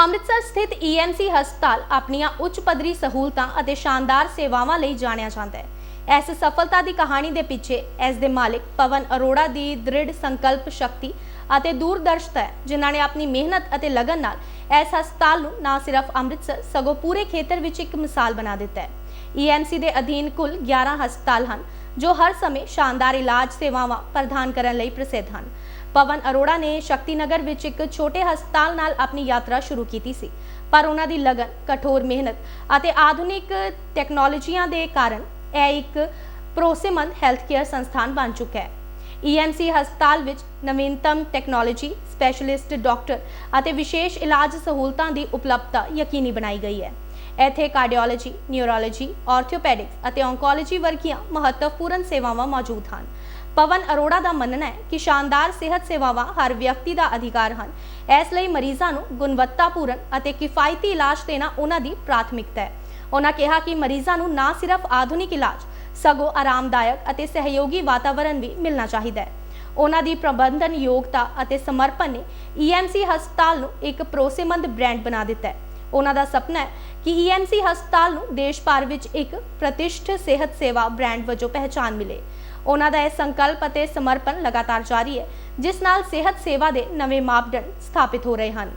ਅੰਮ੍ਰਿਤਸਰ ਸਥਿਤ ਈਐਮਸੀ ਹਸਪਤਾਲ ਆਪਣੀਆਂ ਉੱਚ ਪੱਧਰੀ ਸਹੂਲਤਾਂ ਅਤੇ ਸ਼ਾਨਦਾਰ ਸੇਵਾਵਾਂ ਲਈ ਜਾਣਿਆ ਜਾਂਦਾ ਹੈ। ਇਸ ਸਫਲਤਾ ਦੀ ਕਹਾਣੀ ਦੇ ਪਿੱਛੇ ਇਸ ਦੇ ਮਾਲਿਕ ਪਵਨ ਅਰੋੜਾ ਦੀ ਦ੍ਰਿੜ ਸੰਕਲਪ ਸ਼ਕਤੀ ਅਤੇ ਦੂਰਦਰਸ਼ਤਾ ਹੈ, ਜਿਨ੍ਹਾਂ ਨੇ ਆਪਣੀ ਮਿਹਨਤ ਅਤੇ ਲਗਨ ਨਾਲ ਇਸ ਹਸਪਤਾਲ ਨੂੰ ਨਾ ਸਿਰਫ ਅੰਮ੍ਰਿਤਸਰ, ਸਗੋਂ ਪੂਰੇ ਖੇਤਰ ਵਿੱਚ ਇੱਕ ਮਿਸਾਲ ਬਣਾ ਦਿੱਤਾ ਹੈ। ਈਐਮਸੀ ਦੇ ਅਧੀਨ ਕੁੱਲ 11 ਹਸਪਤਾਲ ਹਨ ਜੋ ਹਰ ਸਮੇਂ ਸ਼ਾਨਦਾਰ ਇਲਾਜ ਸੇਵਾਵਾਂ ਪ੍ਰਦਾਨ ਕਰਨ ਲਈ ਪ੍ਰਸਿੱਧ ਹਨ। ਪਵਨ ਅਰੋੜਾ ਨੇ ਸ਼ਕਤੀਨਗਰ ਵਿੱਚ ਇੱਕ ਛੋਟੇ ਹਸਪਤਾਲ ਨਾਲ ਆਪਣੀ ਯਾਤਰਾ ਸ਼ੁਰੂ ਕੀਤੀ ਸੀ, ਪਰ ਉਹਨਾਂ ਦੀ ਲਗਨ, ਕਠੋਰ ਮਿਹਨਤ ਅਤੇ ਆਧੁਨਿਕ ਟੈਕਨੋਲੋਜੀਆਂ ਦੇ ਕਾਰਨ ਇਹ ਇੱਕ ਭਰੋਸੇਮੰਦ ਹੈਲਥ ਕੇਅਰ ਸੰਸਥਾਨ ਬਣ ਚੁੱਕਾ ਹੈ। ਈਐਮਸੀ ਹਸਪਤਾਲ ਵਿੱਚ ਨਵੀਨਤਮ ਟੈਕਨੋਲੋਜੀ ਸਪੈਸ਼ਲਿਸਟ ਡਾਕਟਰ ਅਤੇ ਵਿਸ਼ੇਸ਼ ਇਲਾਜ ਸਹੂਲਤਾਂ ਦੀ ਉਪਲਬਧਤਾ ਯਕੀਨੀ ਬਣਾਈ ਗਈ ਹੈ। ਇੱਥੇ ਕਾਰਡੀਓਲੋਜੀ ਨਿਊਰੋਲੋਜੀ ਆਰਥੋਪੈਡਿਕਸ ਅਤੇ ਔਨਕੋਲੋਜੀ ਵਰਗੀਆਂ ਮਹੱਤਵਪੂਰਨ ਸੇਵਾਵਾਂ ਮੌਜੂਦ ਹਨ। ਪਵਨ ਅਰੋੜਾ ਦਾ ਮੰਨਣਾ ਹੈ ਕਿ ਸ਼ਾਨਦਾਰ ਸਿਹਤ ਸੇਵਾਵਾਂ ਹਰ ਵਿਅਕਤੀ ਦਾ ਅਧਿਕਾਰ ਹਨ। ਇਸ ਲਈ ਮਰੀਜ਼ਾਂ ਨੂੰ ਗੁਣਵੱਤਾਪੂਰਨ ਅਤੇ ਕਿਫਾਇਤੀ ਇਲਾਜ ਦੇਣਾ ਉਹਨਾਂ ਦੀ ਪ੍ਰਾਥਮਿਕਤਾ ਹੈ। ਉਹਨਾਂ ਕਿਹਾ ਕਿ ਮਰੀਜ਼ਾਂ ਨੂੰ ਨਾ ਸਿਰਫ ਆਧੁਨਿਕ ਇਲਾਜ, ਸਗੋਂ ਆਰਾਮਦਾਇਕ ਅਤੇ ਸਹਿਯੋਗੀ ਵਾਤਾਵਰਣ ਵੀ ਮਿਲਣਾ ਚਾਹੀਦਾ ਹੈ। ਉਹਨਾਂ ਦੀ ਪ੍ਰਬੰਧਨ ਯੋਗਤਾ ਅਤੇ ਸਮਰਪਣ ਨੇ ਈਐਮਸੀ ਹਸਪਤਾਲ ਨੂੰ ਇੱਕ ਭਰੋਸੇਮੰਦ ਬ੍ਰਾਂਡ ਬਣਾ ਦਿੱਤਾ ਹੈ। ਉਹਨਾਂ ਦਾ ਸੁਪਨਾ ਹੈ ਕਿ ਈਐਮਸੀ ਹਸਪਤਾਲ ਨੂੰ ਦੇਸ਼ ਭਰ ਵਿੱਚ ਇੱਕ ਪ੍ਰਤਿਸ਼ਠਿਤ ਸਿਹਤ ਸੇਵਾ ਬ੍ਰਾਂਡ ਵਜੋਂ ਪਹਿਚਾਨ ਮਿਲੇ। ਉਹਨਾਂ ਦਾ ਇਹ ਸੰਕਲਪ ਅਤੇ ਸਮਰਪਣ ਲਗਾਤਾਰ ਜਾਰੀ ਹੈ, ਜਿਸ ਨਾਲ ਸਿਹਤ ਸੇਵਾ ਦੇ ਨਵੇਂ ਮਾਪਦੰਡ ਸਥਾਪਿਤ ਹੋ ਰਹੇ ਹਨ।